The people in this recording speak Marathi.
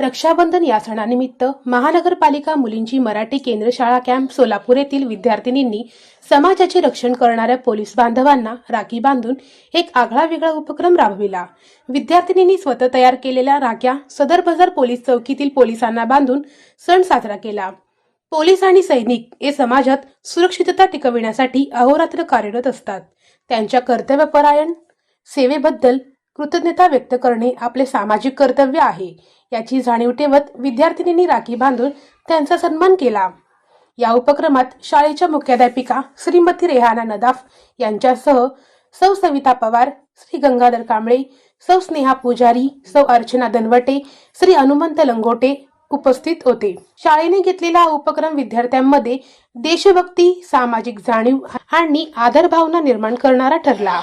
रक्षाबंधन या सणानिमित्त महानगरपालिका मुलींची मराठी केंद्र शाळा कॅम्प सोलापूर येथील विद्यार्थिनींनी समाजाचे रक्षण करणाऱ्या पोलीस बांधवांना राखी बांधून एक आगळा वेगळा उपक्रम राबविला. विद्यार्थिनींनी स्वतः तयार केलेल्या राख्या सदर बाजार पोलीस चौकीतील पोलिसांना बांधून सण साजरा केला. पोलीस आणि सैनिक हे समाजात सुरक्षितता टिकविण्यासाठी अहोरात्र कार्यरत असतात. त्यांच्या कर्तव्यपरायण सेवेबद्दल कृतज्ञता व्यक्त करणे आपले सामाजिक कर्तव्य आहे. याची जाणीव ठेवत विद्यार्थिनींनी राखी बांधून त्यांचा सन्मान केला. या उपक्रमात शाळेच्या मुख्याध्यापिका श्रीमती रेहाना नदाफ यांच्यासह सौ सविता पवार श्री गंगाधर कांबळे सौ स्नेहा पुजारी सौ अर्चना दनवटे श्री हनुमंत लंगोटे उपस्थित होते. शाळेने घेतलेला हा उपक्रम विद्यार्थ्यांमध्ये देशभक्ती सामाजिक जाणीव आणि आदरभावना निर्माण करणारा ठरला.